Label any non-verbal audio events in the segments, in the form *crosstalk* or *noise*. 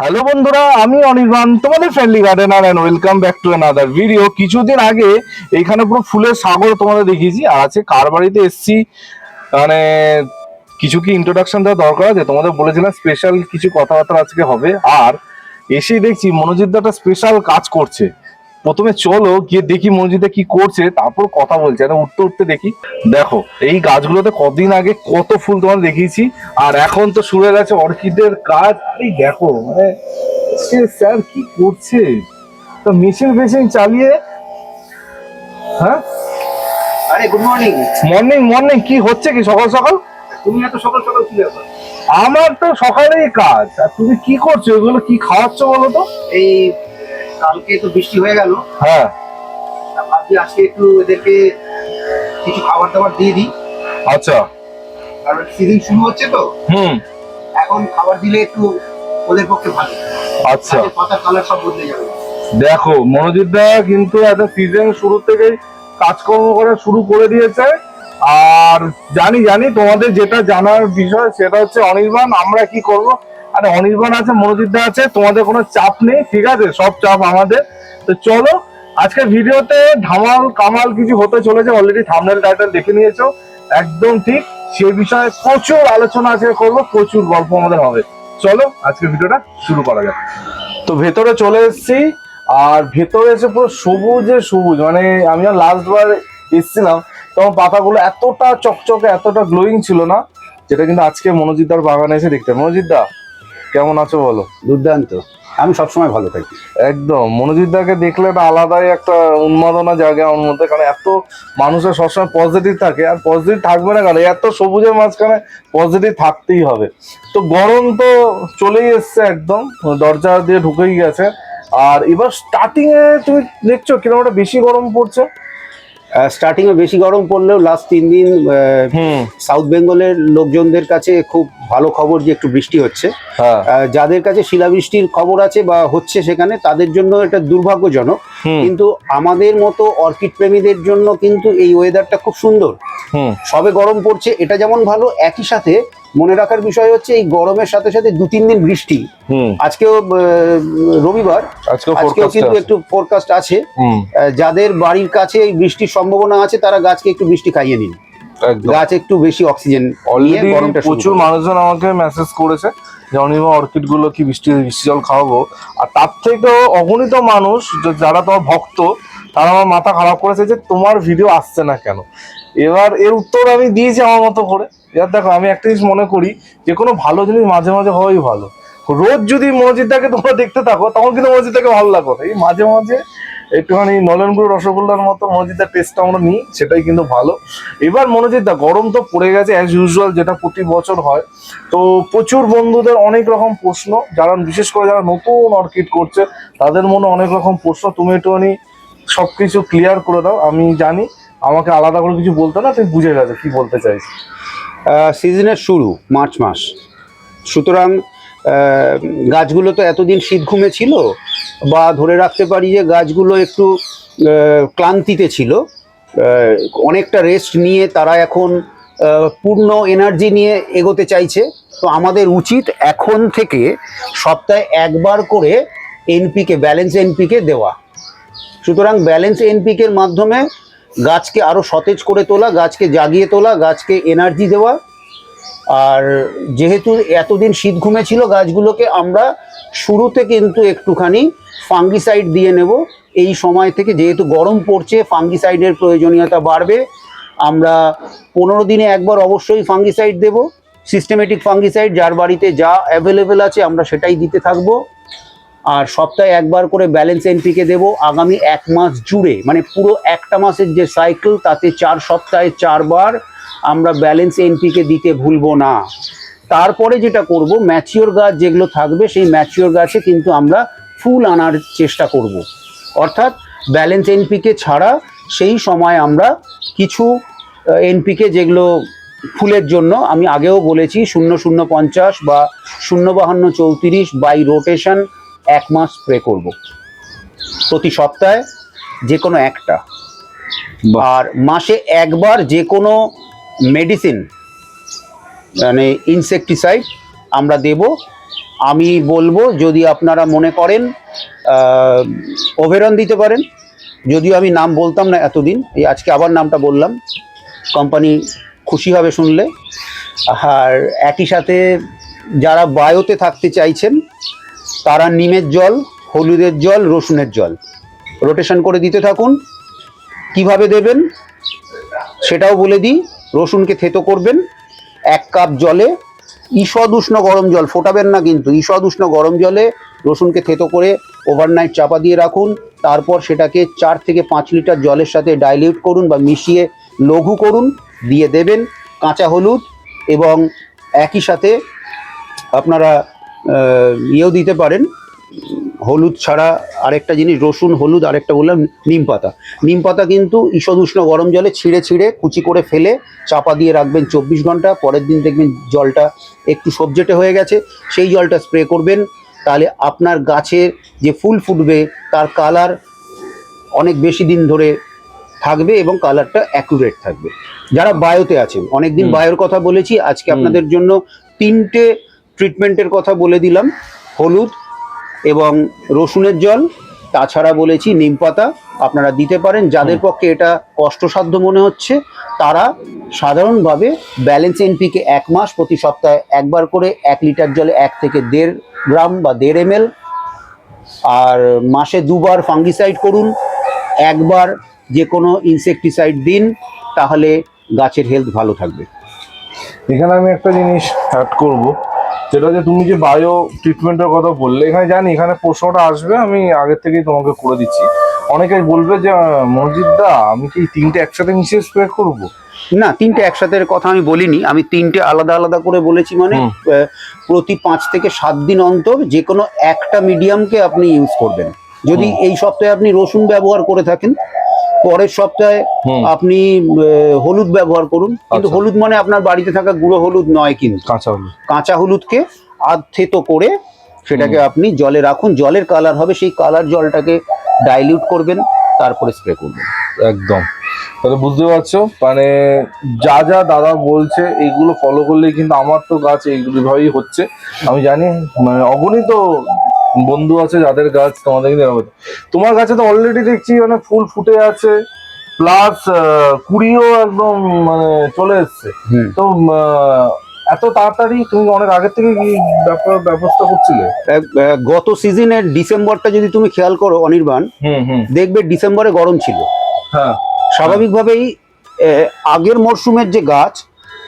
Hello বন্ধুরা, আমি অনির্বাণ, তোমাদের friendly gardener and welcome back to another video কিছুদিন আগে এইখানে পুরো ফুলের সাগর তোমাদের দেখিয়েছি, আর আছে কার বাড়িতে এসছি মানে কিছু কি ইন্ট্রোডাকশন দেওয়া দরকার আছে? তোমাদের বলেছিলাম স্পেশাল কিছু কথাবার্তা আজকে হবে, আর এসেই দেখছি মনোজিৎ দাটা স্পেশাল কাজ করছে। প্রথমে চলো গিয়ে দেখি মসজিদে কি করছে তারপর কথা বলছে এটা উঠতে উঠতে দেখি। দেখো এই গাছগুলোতে কদিন আগে কত ফুল তোমার দেখিয়েছি আর এখন তো শুরু হয়ে গেছে অর্কিডের কাজ। এই দেখো মানে স্যার কি করছে? তো মেশিন ফেশিন চালিয়ে হ্যাঁ? আরে গুড মর্নিং মর্নিং মর্নিং কি হচ্ছে কি সকাল সকাল? তুমি এত সকাল সকাল কি ব্যাপার? আমার তো সকালেই কাজ আর তুমি কি করছ? এগুলো কি খাওয়াচ্ছ বলো তো? এই কালকে তো বৃষ্টি হয়ে গেল। হ্যাঁ। ভাবছি আজকে একটু এদেরকে কিছু খাবার দাবার দিয়ে দিই। আচ্ছা। কারণ সিজন শুরু হচ্ছে তো। হুম। এখন খাবার দিলে একটু ওদের পক্ষে ভালো। আচ্ছা। পাতার কালার সব বদলে যাবে। দেখো মনোজিৎ দা কিন্তু একটা সিজন শুরু থেকেই কাজকর্ম করা শুরু করে দিয়েছে। আর জানি জানি তোমাদের যেটা জানার বিষয় সেটা হচ্ছে অনির্বাণ আমরা কি করব? আরে অনির্বাণ আছে মনোজিৎ দা আছে, তোমাদের কোনো চাপ নেই, ঠিক আছে? সব চাপ আমাদের। তো চলো, আজকে ভিডিওতে ধামাল, কামাল কিছু হতে চলেছে অলরেডি থামনেল টাইটেল দেখে নিয়েছো। একদম ঠিক, সে বিষয়ে প্রচুর আলোচনা আজকে করব, প্রচুর গল্প আমাদের হবে। চলো, আজকে ভিডিওটা শুরু করা যাক। তো ভেতরে চলে এসেছি, আর ভেতরে এসে পুরো সবুজে সবুজ মানে আমি লাস্ট বার এসেছিলাম, তখন পাতাগুলো এতটা চকচকে, এতটা গ্লোয়িং ছিল না, যেটা কিন্তু আজকে মনোজিৎদার বাগানে এসে দেখতে মনোজিৎদা কেমন আছো বলো? দুর্দান্ত। আমি সবসময় ভালো থাকি। একদম। মনোজিৎদাকে দেখলে একটা আলাদাই একটা উন্মাদনা জাগে আমার মধ্যে কারণ এত মানুষের সবসময় পজিটিভ থাকে আর পজিটিভ থাকবে না কারণ এত সবুজের মাঝখানে পজিটিভ থাকতেই হবে। তো গরম তো চলেই এসছে একদম দরজা দিয়ে ঢুকেই গেছে। আর এবার স্টার্টিং এ তুমি দেখছ কীরকম একটা বেশি গরম পড়ছে। স্টার্টিং এ বেশি গরম পড়লেও লাস্ট তিন দিন সাউথ বেঙ্গলের লোকজনদের কাছে খুব ভালো খবর যে একটু বৃষ্টি হচ্ছে। হ্যাঁ। যাদের কাছে শিলাবৃষ্টির খবর আছে বা হচ্ছে সেখানে তাদের জন্য এটা দুর্ভাগ্যজনক। কিন্তু আমাদের মতো অর্কিড প্রেমীদের জন্য কিন্তু এই ওয়েদারটা খুব সুন্দর। সবে গরম পড়ছে এটা যেমন ভালো একই সাথে মনে রাখার বিষয় হচ্ছে এই গরমের সাথে সাথে দু তিন দিন বৃষ্টি। হুম। আজকেও রবিবার। আজকে আজকেও কিন্তু একটু ফোরকাস্ট আছে। যাদের বাড়ির কাছে এই বৃষ্টির সম্ভাবনা আছে তারা গাছকে একটু বৃষ্টি খাইয়ে নিন। গাছ একটু বেশি অক্সিজেন অলরেডি প্রচুর মানুষজন আমাকে মেসেজ করেছে যে অনিমা অর্কিডগুলো কি বৃষ্টি বৃষ্টি জল খাওয়াবো? আর তার থেকেও অগণিত মানুষ যারা তোমার ভক্ত তারা আমার মাথা খারাপ করেছে যে তোমার ভিডিও আসছে না কেন? এবার এর উত্তর আমি দিয়েছি আমার মতো করে। এবার দেখো, আমি একটা জিনিস মনে করি, যে কোনো ভালো জিনিস মাঝে মাঝে হওয়াই ভালো। রোজ যদি মসজিদটাকে তোমরা দেখতে থাকো, তখন কিন্তু মসজিদটাকে ভালো লাগো। এই মাঝে মাঝে একটুখানি নলেনগুড় রসগোল্লার মতো মসজিদের টেস্টটা আমরা নিই, সেটাই কিন্তু ভালো। এবার মনোজিৎ দা গরম তো পড়ে গেছে অ্যাজ ইউজুয়াল যেটা প্রতি বছর হয়। তো প্রচুর বন্ধুদের অনেক রকম প্রশ্ন, যারা বিশেষ করে যারা নতুন অর্কিড করছে, তাদের মনে অনেক রকম প্রশ্ন। তুমি একটুখানি সবকিছু ক্লিয়ার করে দাও, আমি জানি, আমাকে আলাদা করে কিছু বলতে না, তুমি বুঝে গেছো কি বলতে চাইছি। সিজনের শুরু, মার্চ মাস। সুতরাং গাছগুলো তো এতদিন শীত ঘুমে ছিল, বা ধরে রাখতে পারি যে গাছগুলো একটু ক্লান্তিতে ছিল। অনেকটা রেস্ট নিয়ে তারা এখন পূর্ণ এনার্জি নিয়ে এগোতে চাইছে। তো আমাদের উচিত এখন থেকে সপ্তাহে একবার করে এনপিকে ব্যালেন্স এনপিকে দেওয়া। সুতরাং ব্যালেন্স এনপিকের মাধ্যমে গাছকে আরও সতেজ করে তোলা, গাছকে জাগিয়ে তোলা, গাছকে এনার্জি দেওয়া। আর যেহেতু এতদিন শীত ঘুমে ছিল গাছগুলোকে আমরা শুরুতে কিন্তু একটুখানি ফাঙ্গিসাইড দিয়ে নেব। এই সময় থেকে যেহেতু গরম পড়ছে, ফাঙ্গিসাইডের প্রয়োজনীয়তা বাড়বে। আমরা পনেরো দিনে একবার অবশ্যই ফাঙ্গিসাইড দেব। সিস্টেমেটিক ফাঙ্গিসাইড যার বাড়িতে যা অ্যাভেলেবেল আছে, আমরা সেটাই দিতে থাকব। আর সপ্তাহে একবার করে ব্যালেন্স এনপিকে দেব আগামী এক মাস জুড়ে। মানে পুরো একটা মাসের যে সাইকেল তাতে চার সপ্তাহে চারবার আমরা ব্যালেন্স এনপিকে দিতে ভুলবো না। তারপরে যেটা করব ম্যাচিওর গাছ যেগুলো থাকবে, সেই ম্যাচিওর গাছে কিন্তু আমরা ফুল আনার চেষ্টা করব। অর্থাৎ ব্যালেন্স এনপিকে ছাড়া সেই সময় আমরা কিছু এনপিকে যেগুলো ফুলের জন্য, আমি আগেও বলেছি, শূন্য শূন্য পঞ্চাশ বা শূন্য বাহান্ন চৌত্রিশ বাই রোটেশন এক মাস স্প্রে করব। প্রতি সপ্তাহে যে কোনো একটা আর মাসে একবার যে কোনো মেডিসিন মানে ইনসেকটিসাইড আমরা দেব। আমি বলব যদি আপনারা মনে করেন ওভেরন দিতে পারেন। যদিও আমি নাম বলতাম না এতদিন এই আজকে আবার নামটা বললাম। কোম্পানি খুশি হবে শুনলে। আর একই সাথে যারা বায়োতে থাকতে চাইছেন তারা নিমের জল, হলুদের জল, রসুনের জল। রোটেশন করে দিতে থাকুন। কীভাবে দেবেন? সেটাও বলে দিই। রসুনকে থেতো করবেন এক কাপ জলে। ঈষদ উষ্ণ গরম জল, ফোটাবেন না কিন্তু। ঈষদ উষ্ণ গরম জলে রসুনকে থেতো করে ওভারনাইট চাপা দিয়ে রাখুন। তারপর সেটাকে চার থেকে পাঁচ লিটার জলের সাথে ডাইলিউট করুন বা মিশিয়ে লঘু করুন। দিয়ে দেবেন কাঁচা হলুদ এবং একই সাথে আপনারা ইয়েও দিতে পারেন। হলুদ ছাড়া আরেকটা জিনিস রসুন হলুদ আরেকটা বললাম নিম পাতা। নিম পাতা কিন্তু ঈষদ উষ্ণ গরম জলে ছিঁড়ে ছিঁড়ে কুচি করে ফেলে চাপা দিয়ে রাখবেন চব্বিশ ঘণ্টা। পরের দিন দেখবেন জলটা একটু সবজেটে হয়ে গেছে। সেই জলটা স্প্রে করবেন। তাহলে আপনার গাছের যে ফুল ফুটবে তার কালার অনেক বেশি দিন ধরে থাকবে এবং কালারটা অ্যাকুরেট থাকবে। যারা বায়োতে আছেন অনেকদিন। বায়োর কথা বলেছি আজকে আপনাদের জন্য তিনটে ট্রিটমেন্টের কথা বলে দিলাম। হলুদ এবং রসুনের জল তাছাড়া বলেছি নিম পাতা আপনারা দিতে পারেন। যাদের পক্ষে এটা কষ্টসাধ্য মনে হচ্ছে তারা সাধারণভাবে ব্যালেন্স এনপিকে এক মাস প্রতি সপ্তাহে একবার করে এক লিটার জলে এক থেকে দেড় গ্রাম বা দেড় এম আর মাসে দুবার ফাঙ্গিসাইড করুন। একবার যে কোনো ইনসেকটিসাইড দিন তাহলে গাছের হেলথ ভালো থাকবে। এখানে আমি একটা জিনিস অ্যাড করব। যেটা হচ্ছে তুমি যে বায়ো ট্রিটমেন্টের কথা বললে এখানে জানি এখানে প্রশ্নটা আসবে আমি আগের থেকেই তোমাকে করে দিচ্ছি। অনেকেই বলবে যে মসজিদ দা আমি কি তিনটে একসাথে মিশিয়ে স্প্রে করব? না তিনটে একসাথে কথা আমি বলিনি আমি তিনটে আলাদা আলাদা করে বলেছি মানে প্রতি পাঁচ থেকে সাত দিন অন্তর যে কোনো একটা মিডিয়ামকে আপনি ইউজ করবেন। যদি এই সপ্তাহে আপনি রসুন ব্যবহার করে থাকেন পরের সপ্তাহে আপনি হলুদ ব্যবহার করুন। কিন্তু আচ্ছা। হলুদ মানে আপনার বাড়িতে থাকা গুঁড়ো হলুদ নয় কিন্তু। কাঁচা হলুদ। কাঁচা হলুদকে আধ থেতো করে সেটাকে আপনি জলে রাখুন। জলের কালার হবে সেই কালার জলটাকে ডাইলিউট করবেন তারপরে স্প্রে করবেন। একদম। তাহলে বুঝতে পারছ? মানে যা যা দাদা বলছে এইগুলো ফলো করলে কিন্তু আমার তো গাছ এইগুলো ভাবেই হচ্ছে। আমি জানি মানে অগণিত বন্ধু আছে যাদের গাছ তোমাদের কিন্তু এরকম। তোমার গাছে তো অলরেডি দেখছি মানে ফুল ফুটে আছে প্লাস কুড়িও একদম মানে চলে এসছে। তো এত তাড়াতাড়ি তুমি অনেক আগের থেকে কি ব্যবস্থা করছিলে? গত সিজনের ডিসেম্বরটা যদি তুমি খেয়াল করো অনির্বাণ দেখবে ডিসেম্বরে গরম ছিল। হ্যাঁ। স্বাভাবিকভাবেই আগের মরশুমের যে গাছ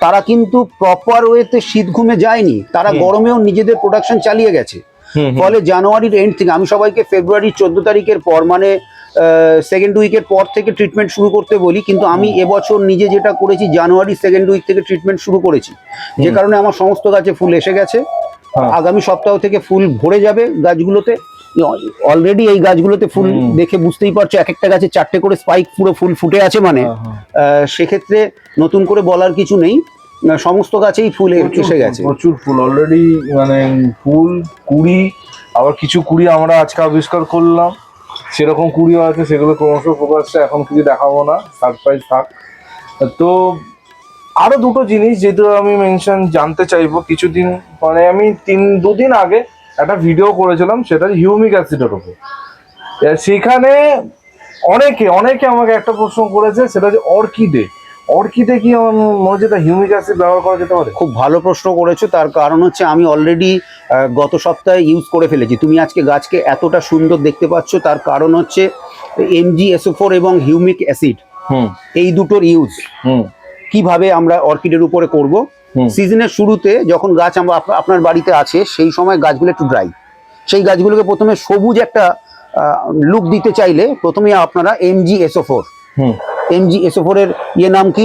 তারা কিন্তু প্রপার ওয়েতে শীত ঘুমে যায়নি। তারা গরমেও নিজেদের প্রোডাকশন চালিয়ে গেছে। ফলে জানুয়ারির এন্ড থেকে আমি সবাইকে ফেব্রুয়ারির চোদ্দ তারিখের পর মানে সেকেন্ড উইকের পর থেকে ট্রিটমেন্ট শুরু করতে বলি কিন্তু আমি এবছর নিজে যেটা করেছি জানুয়ারি সেকেন্ড উইক থেকে ট্রিটমেন্ট শুরু করেছি। যে কারণে আমার সমস্ত গাছে ফুল এসে গেছে। হ্যাঁ। আগামী সপ্তাহ থেকে ফুল ভরে যাবে গাছগুলোতে। অলরেডি এই গাছগুলোতে ফুল দেখে বুঝতেই পারছ এক একটা গাছে চারটে করে স্পাইক পুরো ফুল ফুটে আছে মানে। হ্যাঁ, হ্যাঁ। আহ, সেক্ষেত্রে নতুন করে বলার কিছু নেই। সমস্ত গাছেই ফুল এসে গেছে। প্রচুর ফুল। অলরেডি মানে ফুল কুড়ি আবার কিছু কুড়ি আমরা আজকে আবিষ্কার করলাম। সেরকম কুড়িও আছে সেগুলো ক্রমশ প্রকাশ্যে এখন কিছু দেখাবো না। সারপ্রাইজ থাক। তো আরও দুটো জিনিস যেহেতু আমি মেনশন জানতে চাইব কিছুদিন মানে আমি তিন দুদিন আগে একটা ভিডিও করেছিলাম সেটা হিউমিক অ্যাসিডের এবার সেখানে অনেকে অনেকে আমাকে একটা প্রশ্ন করেছে সেটা হচ্ছে অর্কিডে অর্কিডে কি আমার মনে হচ্ছে হিউমিক অ্যাসিড ব্যবহার করা যেতে পারে? খুব ভালো প্রশ্ন করেছ তার কারণ হচ্ছে আমি অলরেডি গত সপ্তাহে ইউজ করে ফেলেছি। তুমি আজকে গাছকে এতটা সুন্দর দেখতে পাচ্ছ তার কারণ হচ্ছে এমজি এসোফোর এবং হিউমিক অ্যাসিড। হুম। এই দুটোর ইউজ হুম। কীভাবে আমরা অর্কিডের উপরে করব? সিজনের শুরুতে যখন গাছ আমরা আপনার বাড়িতে আছে সেই সময় গাছগুলো একটু ড্রাই সেই গাছগুলোকে প্রথমে সবুজ একটা লুক দিতে চাইলে প্রথমে আপনারা এমজি এসোফোর এমজি এসোফোরের ইয়ে নাম কি?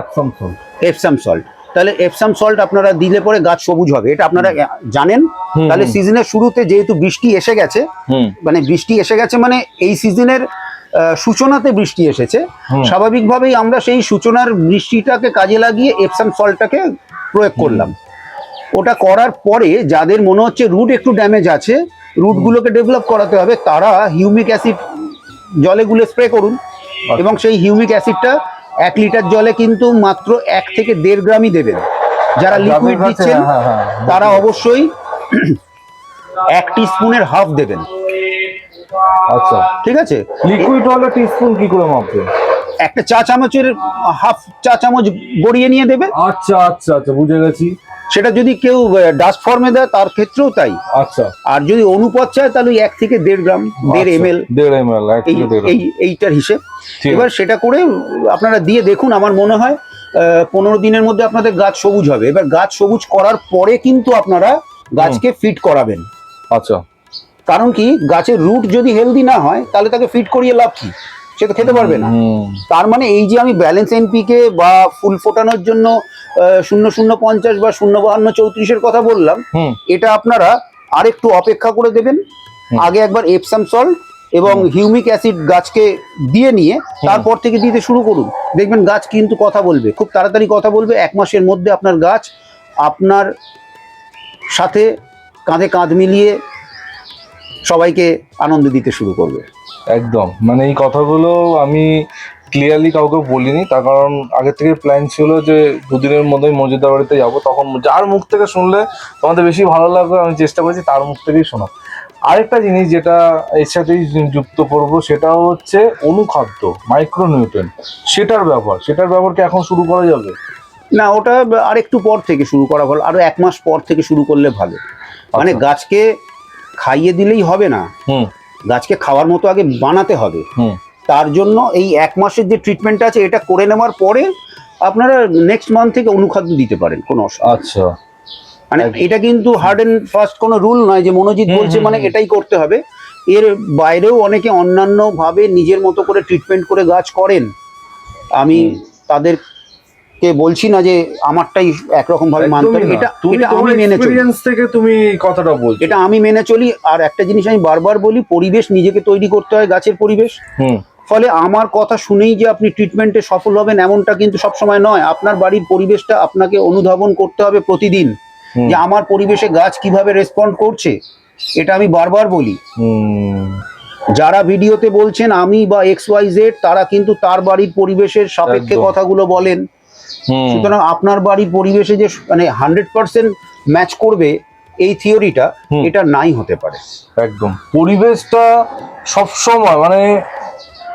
একদম ফুল এপসাম সল্ট তাহলে এপসাম সল্ট আপনারা দিলে পরে গাছ সবুজ হবে এটা আপনারা জানেন। তাহলে সিজনের শুরুতে যেহেতু বৃষ্টি এসে গেছে মানে বৃষ্টি এসে গেছে মানে এই সিজনের সূচনাতে বৃষ্টি এসেছে। স্বাভাবিকভাবেই আমরা সেই সূচনার বৃষ্টিটাকে কাজে লাগিয়ে এপসাম সল্টটাকে প্রয়োগ করলাম। ওটা করার পরে যাদের মনে হচ্ছে রুট একটু ড্যামেজ আছে রুটগুলোকে ডেভেলপ করাতে হবে তারা হিউমিক অ্যাসিড জলে গুলে স্প্রে করুন। এবং সেই হিউমিক অ্যাসিডটা এক লিটার জলে কিন্তু মাত্র এক থেকে দেড় গ্রামই দেবেন। যারা লিকুইড দিচ্ছেন হ্যাঁ, হ্যাঁ, হ্যাঁ। তারা অবশ্যই এক স্পুনের হাফ দেবেন। আচ্ছা। ঠিক আছে? লিকুইড হলে টিস্পুন কি করে মাপবেন? একটা চা চামচের হাফ চা চামচ গড়িয়ে নিয়ে দেবে। আচ্ছা আচ্ছা আচ্ছা বুঝে গেছি। সেটা যদি কেউ ডাস্ট ফর্মে দেয় তার ক্ষেত্রেও তাই। আচ্ছা। আর যদি অনুপাত চায় তাহলে এক থেকে দেড় গ্রাম দেড় আচ্ছা, এম এল দেড় এম এল এই এইটার হিসেব। এবার সেটা করে আপনারা দিয়ে দেখুন আমার মনে হয় পনেরো দিনের মধ্যে আপনাদের গাছ সবুজ হবে। এবার গাছ সবুজ করার পরে কিন্তু আপনারা গাছকে ফিট করাবেন। আচ্ছা। কারণ কি গাছের রুট যদি হেলদি না হয় তাহলে তাকে ফিট করিয়ে লাভ কি? সে তো খেতে পারবে না। তার মানে এই যে আমি ব্যালেন্স এনপিকে বা ফুল ফোটানোর জন্য শূন্য শূন্য পঞ্চাশ বা শূন্য বাহান্ন চৌত্রিশের কথা বললাম এটা আপনারা আরেকটু অপেক্ষা করে দেবেন। আগে একবার এপসাম সল্ট এবং হিউমিক অ্যাসিড গাছকে দিয়ে নিয়ে তারপর থেকে দিতে শুরু করুন। দেখবেন গাছ কিন্তু কথা বলবে খুব তাড়াতাড়ি কথা বলবে। এক মাসের মধ্যে আপনার গাছ আপনার সাথে কাঁধে কাঁধ মিলিয়ে সবাইকে আনন্দ দিতে শুরু করবে। একদম। মানে এই কথাগুলো আমি ক্লিয়ারলি কাউকে বলিনি তার কারণ আগে থেকে প্ল্যান ছিল যে দুদিনের মধ্যেই মসজিদা বাড়িতে যাব তখন যার মুখ থেকে শুনলে তোমাদের বেশি ভালো লাগবে আমি চেষ্টা করেছি তার মুখ থেকেই শোনা আরেকটা জিনিস যেটা এর সাথেই যুক্ত করব সেটা হচ্ছে অনুখাদ্য মাইক্রোনিউট্রেন সেটার ব্যাপার সেটার ব্যাপার কি এখন শুরু করা যাবে? না ওটা আরেকটু পর থেকে শুরু করা ভালো আরও এক মাস পর থেকে শুরু করলে ভালো। মানে আচ্ছা। গাছকে খাইয়ে দিলেই হবে না। গাছকে খাওয়ার মতো আগে বানাতে হবে। তার জন্য এই এক মাসের যে ট্রিটমেন্ট আছে এটা করে নেওয়ার পরে আপনারা নেক্সট মান্থ থেকে অনুখাদ্য দিতে পারেন কোনো অসুবিধা আচ্ছা। মানে এটা কিন্তু হার্ড অ্যান্ড ফার্স্ট কোনো রুল নয় যে মনোজিৎ বলছে মানে এটাই করতে হবে। এর বাইরেও অনেকে অন্যান্য ভাবে নিজের মতো করে ট্রিটমেন্ট করে গাছ করেন। আমি হুম। তাদেরকে বলছি না যে আমারটাই একরকম ভাবে মানতে হবে এটা তুমি এটা আমি মেনে চলি। এক্সপেরিয়েন্স থেকে তুমি কথাটা বলছো। এটা আমি মেনে চলি। আর একটা জিনিস আমি বারবার বলি পরিবেশ নিজেকে তৈরি করতে হয় গাছের পরিবেশ। হুম। ফলে আমার কথা শুনেই যে আপনি ট্রিটমেন্টে সফল হবেন এমনটা কিন্তু সবসময় নয়। আপনার বাড়ির পরিবেশটা আপনাকে অনুধাবন করতে হবে প্রতিদিন। যে আমার পরিবেশে গাছ কীভাবে রেসপন্ড করছে এটা আমি বারবার বলি। যারা ভিডিওতে বলছেন আমি বা এক্স ওয়াই জেড তারা কিন্তু তার বাড়ির পরিবেশের সাপেক্ষে কথাগুলো বলেন। সুতরাং আপনার বাড়ির পরিবেশে যে মানে হান্ড্রেড পার্সেন্ট ম্যাচ করবে এই থিওরিটা। এটা নাই হতে পারে। একদম। পরিবেশটা সবসময় মানে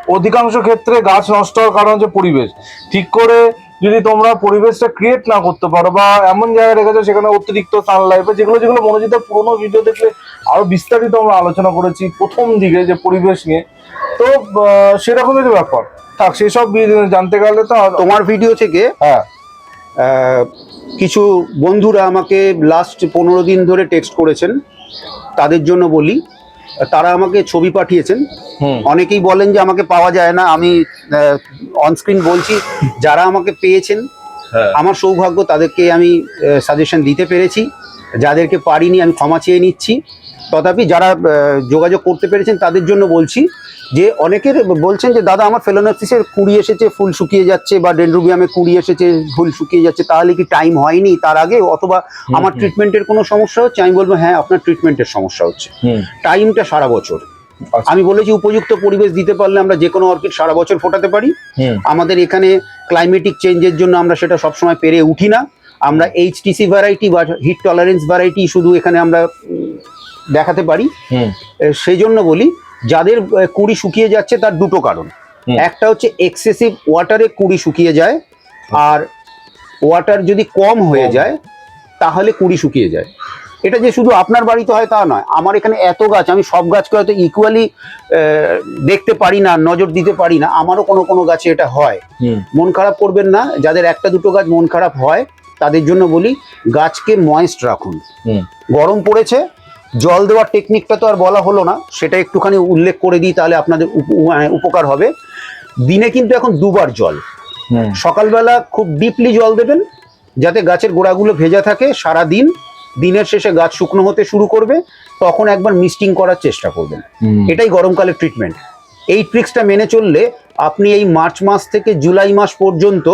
অধিকাংশ ক্ষেত্রে গাছ নষ্ট হওয়ার কারণ হচ্ছে পরিবেশ। ঠিক করে যদি তোমরা পরিবেশটা ক্রিয়েট না করতে পারো বা এমন জায়গায় রেখেছো সেখানে অতিরিক্ত সানলাইট বা যেগুলো যেগুলো মনোজিতের পুরোনো ভিডিও দেখলে আরও বিস্তারিত আমরা আলোচনা করেছি প্রথম দিকে যে পরিবেশ নিয়ে। তো আহ, সেরকমের ব্যাপার। থাক সেসব জানতে গেলে তো তোমার ভিডিও থেকে হ্যাঁ। কিছু বন্ধুরা আমাকে লাস্ট পনেরো দিন ধরে টেক্সট করেছেন। তাদের জন্য বলি। তারা আমাকে ছবি পাঠিয়েছেন। অনেকেই বলেন যে আমাকে পাওয়া যায় না। আমি অনস্ক্রিন বলছি। যারা আমাকে পেয়েছেন হ্যাঁ। আমার সৌভাগ্য তাদেরকে আমি সাজেশন দিতে পেরেছি। যাদেরকে পারিনি আমি ক্ষমা চেয়ে নিচ্ছি। তথাপি যারা যোগাযোগ করতে পেরেছেন তাদের জন্য বলছি যে অনেকের বলছেন যে দাদা আমার ফেলোনপসিসের কুড়ি এসেছে ফুল শুকিয়ে যাচ্ছে বা ডেন্ড্রোবিয়ামে কুড়ি এসেছে ফুল শুকিয়ে যাচ্ছে তাহলে কি টাইম হয়নি তার আগে? অথবা আমার ট্রিটমেন্টের কোনো সমস্যা হচ্ছে? আমি বলব হ্যাঁ আপনার ট্রিটমেন্টের সমস্যা হচ্ছে। টাইমটা সারা বছর। আচ্ছা। আমি বলেছি উপযুক্ত পরিবেশ দিতে পারলে আমরা যে কোনো অর্কিড সারা বছর ফোটাতে পারি। আমাদের এখানে ক্লাইমেটিক চেঞ্জের জন্য আমরা সেটা সবসময় পেরে উঠি না। আমরা এইচটিসি ভ্যারাইটি বা হিট টলারেন্স ভ্যারাইটি শুধু এখানে আমরা দেখাতে পারি। সেই জন্য বলি যাদের কুড়ি শুকিয়ে যাচ্ছে তার দুটো কারণ। একটা হচ্ছে এক্সেসিভ ওয়াটারে কুড়ি শুকিয়ে যায় আর ওয়াটার যদি কম হয়ে যায় তাহলে কুড়ি শুকিয়ে যায়। এটা যে শুধু আপনার বাড়িতে হয় তা নয় আমার এখানে এত গাছ আমি সব গাছকে হয়তো ইকুয়ালি দেখতে পারি না নজর দিতে পারি না আমারও কোনো কোনো গাছে এটা হয়। মন খারাপ করবেন না যাদের একটা দুটো গাছ মন খারাপ হয় তাদের জন্য বলি গাছকে ময়েস্ট রাখুন। গরম পড়েছে জল দেওয়ার টেকনিকটা তো আর বলা হলো না সেটা একটুখানি উল্লেখ করে দিই তাহলে আপনাদের মানে উপকার হবে। দিনে কিন্তু এখন দুবার জল। সকালবেলা খুব ডিপলি জল দেবেন যাতে গাছের গোড়াগুলো ভেজা থাকে সারা দিন দিনের শেষে গাছ শুকনো হতে শুরু করবে তখন একবার মিস্টিং করার চেষ্টা করবেন। এটাই গরমকালের ট্রিটমেন্ট এই ট্রিক্সটা মেনে চললে আপনি এই মার্চ মাস থেকে জুলাই মাস পর্যন্ত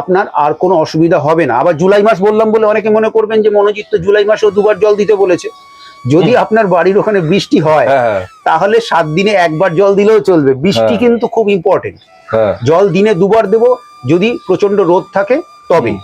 আপনার আর কোনো অসুবিধা হবে না। আবার জুলাই মাস বললাম বলে অনেকে মনে করবেন যে মনোজিৎ তো জুলাই মাসেও দুবার জল দিতে বলেছে। যদি আপনার বাড়ির ওখানে বৃষ্টি হয় হ্যাঁ তাহলে সাত দিনে একবার জল দিলেও চলবে। বৃষ্টি হ্যাঁ। কিন্তু খুব ইম্পর্টেন্ট হ্যাঁ। জল দিনে দুবার দেব যদি প্রচণ্ড রোদ থাকে তবেই।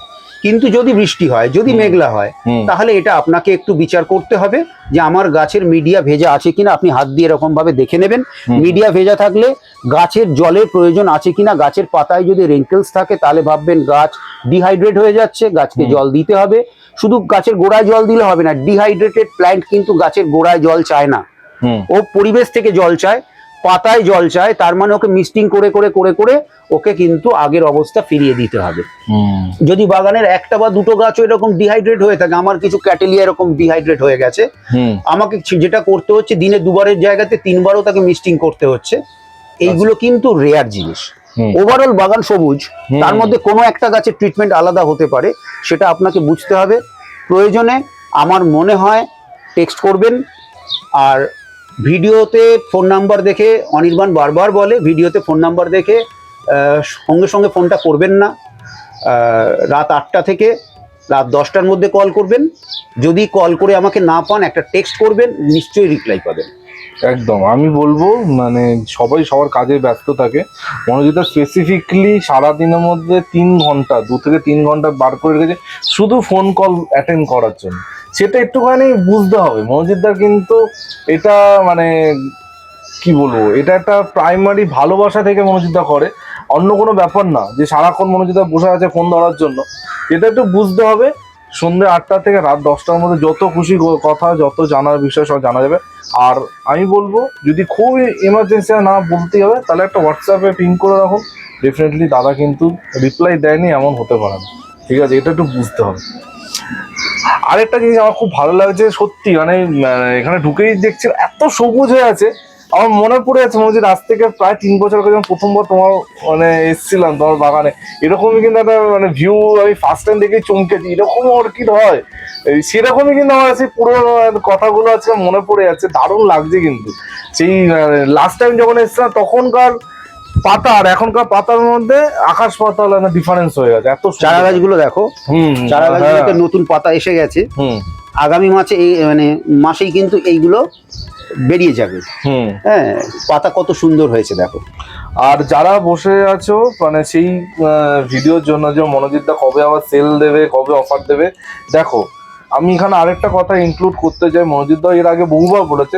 কিন্তু যদি বৃষ্টি হয় যদি মেঘলা হয় তাহলে এটা আপনাকে একটু বিচার করতে হবে যে আমার গাছের মিডিয়া ভেজা আছে কিনা আপনি হাত দিয়ে এরকম ভাবে দেখে নেবেন। মিডিয়া ভেজা থাকলে গাছের জলের প্রয়োজন আছে কিনা গাছের পাতায় যদি রিঙ্কেলস থাকে তাহলে ভাববেন গাছ ডিহাইড্রেট হয়ে যাচ্ছে গাছকে জল দিতে হবে। শুধু গাছের গোড়ায় জল দিলে হবে না ডিহাইড্রেটেড প্ল্যান্ট কিন্তু গাছের গোড়ায় জল চায় না। ও পরিবেশ থেকে জল চায় পাতায় জল চায় তার মানে ওকে মিস্টিং করে করে করে করে ওকে কিন্তু আগের অবস্থা ফিরিয়ে দিতে হবে। যদি বাগানের একটা বা দুটো গাছও এরকম ডিহাইড্রেট হয়ে থাকে আমার কিছু ক্যাটেলিয়া এরকম ডিহাইড্রেট হয়ে গেছে আমাকে যেটা করতে হচ্ছে দিনে দুবারের জায়গাতে তিনবারও তাকে মিস্টিং করতে হচ্ছে। এইগুলো কিন্তু রেয়ার জিনিস। ওভারঅল বাগান সবুজ তার মধ্যে কোনো একটা গাছের ট্রিটমেন্ট আলাদা হতে পারে সেটা আপনাকে বুঝতে হবে। প্রয়োজনে আমার মনে হয় টেক্সট করবেন আর ভিডিওতে ফোন নাম্বার দেখে অনির্বাণ বারবার বলে, ভিডিওতে ফোন নাম্বার দেখে সঙ্গে সঙ্গে ফোনটা করবেন না। রাত আটটা থেকে রাত দশটার মধ্যে কল করবেন। যদি কল করে আমাকে না পান, একটা টেক্সট করবেন, নিশ্চয়ই রিপ্লাই পাবেন। একদম। আমি বলব মানে সবাই সবার কাজে ব্যস্ত থাকে। মনোজিতা স্পেসিফিকলি সারাদিনের মধ্যে তিন ঘণ্টা, দু থেকে তিন ঘণ্টা বার করে রেখেছে। শুধু ফোন কল অ্যাটেন্ড করার জন্য। সেটা একটুখানি বুঝতে হবে। মনোজিতদার কিন্তু এটা মানে কি বলব, এটা একটা প্রাইমারি ভালোবাসা থেকে মনোজিতা করে। অন্য কোনো ব্যাপার না যে সারাক্ষণ মনোজিতা বসে আছে ফোন ধরার জন্য। এটা একটু বুঝতে হবে। সন্ধ্যে আটটা থেকে রাত দশটার মধ্যে যত খুশি কথা, যত জানার বিষয় সব জানা যাবে। আর আমি বলব, যদি খুব এমার্জেন্সি না বলতেই হবে, তাহলে একটা হোয়াটসঅ্যাপে পিং করে রাখুন। ডেফিনেটলি দাদা কিন্তু রিপ্লাই দেয়নি, এমন হতে পারে না। ঠিক আছে, এটা একটু বুঝতে হবে। আরেকটা জিনিস আমার খুব ভালো লাগছে সত্যি মানে এখানে ঢুকেই দেখছি এত সবুজ হয়ে আছে। আমার মনে পড়ে আছে মনে আজ থেকে প্রায় তিন বছর আগে যখন প্রথমবার তোমার মানে এসেছিলাম তোমার বাগানে, এরকমই কিন্তু একটা মানে ভিউ আমি ফার্স্ট টাইম দেখেই চমকেছি, এরকম অর্কিড হয়। সেরকমই কিন্তু আমার সেই পুরোনো কথাগুলো আছে মনে পড়ে যাচ্ছে, দারুণ লাগছে কিন্তু। সেই লাস্ট টাইম যখন এসেছিলাম, তখনকার পাতা আর এখনকার পাতার মধ্যে আকাশ পাতাল ডিফারেন্স হয়ে গেছে এত। চারা গাছগুলো দেখো চারা হ্যাঁ, গাছগুলোতে নতুন পাতা এসে গেছে। আগামী মাসে এই মানে মাসেই কিন্তু এইগুলো বেরিয়ে যাবে। হ্যাঁ পাতা কত সুন্দর হয়েছে দেখো। আর যারা বসে আছো মানে সেই ভিডিওর জন্য যে মনোজিৎদা কবে আবার সেল দেবে কবে অফার দেবে দেখো আমি এখানে আরেকটা কথা ইনক্লুড করতে চাই। মনোজিৎদা এর আগে বহুবার বলেছে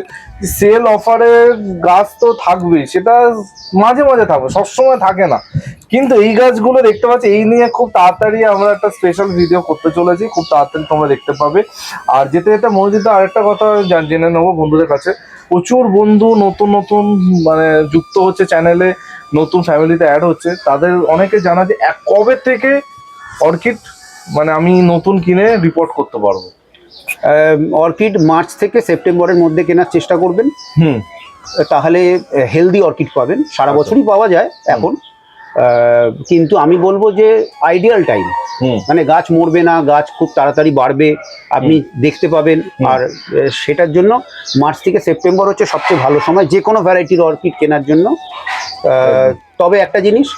সেল অফারের গাছ তো থাকবেই, সেটা মাঝে মাঝে থাকবে, সবসময় থাকে না। কিন্তু এই গাছগুলো দেখতে পাচ্ছি, এই নিয়ে খুব তাড়াতাড়ি আমরা একটা স্পেশাল ভিডিও করতে চলেছি, খুব তাড়াতাড়ি তোমরা দেখতে পাবে। আর যেতে যেতে মনোজিৎদা আরেকটা কথা জেনে নেব বন্ধুদের কাছে। প্রচুর বন্ধু নতুন নতুন মানে যুক্ত হচ্ছে চ্যানেলে নতুন ফ্যামিলিতে অ্যাড হচ্ছে। তাদের অনেকে জানা যে, এক কবে থেকে অর্কিড মানে আমি নতুন কিনে রিপোর্ট করতে পারব। অর্কিড মার্চ থেকে সেপ্টেম্বরের মধ্যে কেনার চেষ্টা করবেন। হুম। তাহলে হেলদি অর্কিড পাবেন। সারা আচ্ছা। বছরই পাওয়া যায় এখন। কিন্তু আমি বলব যে আইডিয়াল টাইম মানে গাছ মরবে না গাছ খুব তাড়াতাড়ি বাড়বে আপনি দেখতে পাবেন। আর সেটার জন্য মার্চ থেকে সেপ্টেম্বর হচ্ছে সবচেয়ে ভালো সময় যে কোনো ভ্যারাইটির অর্কিড কেনার জন্য। তবে একটা জিনিস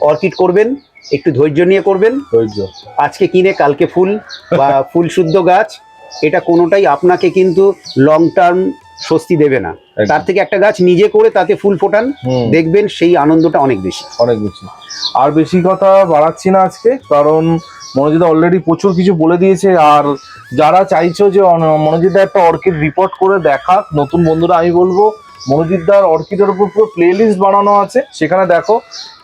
অর্কিড করবেন একটু ধৈর্য নিয়ে করবেন। ধৈর্য। আজকে কিনে কালকে ফুল বা *laughs* ফুল শুদ্ধ গাছ এটা কোনোটাই আপনাকে কিন্তু লং টার্ম স্বস্তি দেবে না। তার থেকে একটা গাছ নিজে করে তাতে ফুল ফোটান দেখবেন সেই আনন্দটা অনেক বেশি। অনেক বেশি। আর বেশি কথা বাড়াচ্ছি না আজকে কারণ মনোজিদা অলরেডি প্রচুর কিছু বলে দিয়েছে। আর যারা চাইছো যে মনোজিদা একটা অর্কিড রিপোর্ট করে দেখা নতুন বন্ধুরা আমি বলব মনোজিদার অর্কিডের উপর পুরো প্লে লিস্ট বানানো আছে। সেখানে দেখো,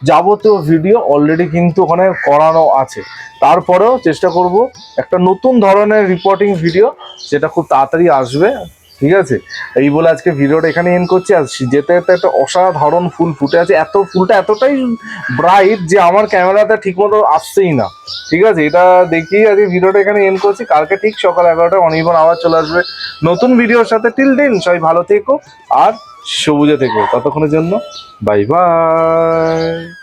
যাবতীয় ভিডিও অলরেডি কিন্তু ওখানে করানো আছে। তারপরেও চেষ্টা করব একটা নতুন ধরনের রিপোর্টিং ভিডিও যেটা খুব তাড়াতাড়ি আসবে। ঠিক আছে? এই বলে আজকে ভিডিওটা এখানে এন্ড করছি। আর যেতে যেতে একটা অসাধারণ ফুল ফুটে আছে। এত ফুলটা এতটাই ব্রাইট যে আমার ক্যামেরাতে ঠিকমতো আসছেই না। ঠিক আছে? এটা দেখি আজকে ভিডিওটা এখানে এন্ড করছি। কালকে ঠিক সকাল এগারোটায় অনির্বাণ আবার চলে আসবে নতুন ভিডিওর সাথে। টিল দিন সবাই ভালো থেকো আর সবুজে থেকো। ততক্ষণের জন্য বাই বাই